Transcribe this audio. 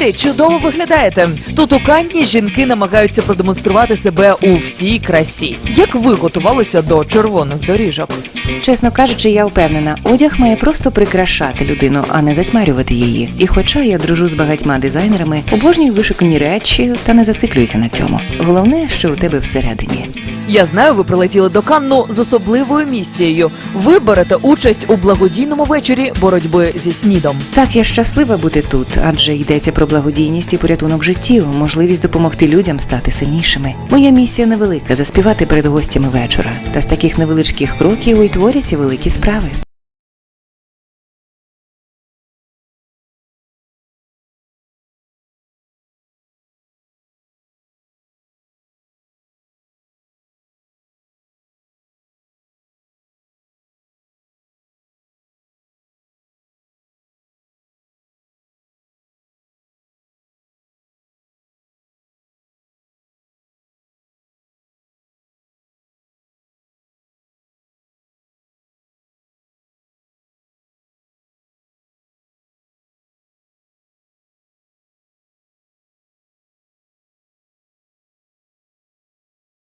Мері, чудово виглядаєте. Тут у Канні жінки намагаються продемонструвати себе у всій красі. Як ви готувалися до червоних доріжок? Чесно кажучи, я впевнена, одяг має просто прикрашати людину, а не затьмарювати її. І хоча я дружу з багатьма дизайнерами, обожнюю вишукані речі та не зациклююся на цьому. Головне, що у тебе всередині. Я знаю, ви прилетіли до Канну з особливою місією. Ви берете участь у благодійному вечорі боротьби зі снідом. Так, я щаслива бути тут, адже йдеться про благодійність і порятунок життів, можливість допомогти людям стати сильнішими. Моя місія невелика заспівати перед гостями вечора. Та з таких невеличких кроків і творяться великі справи.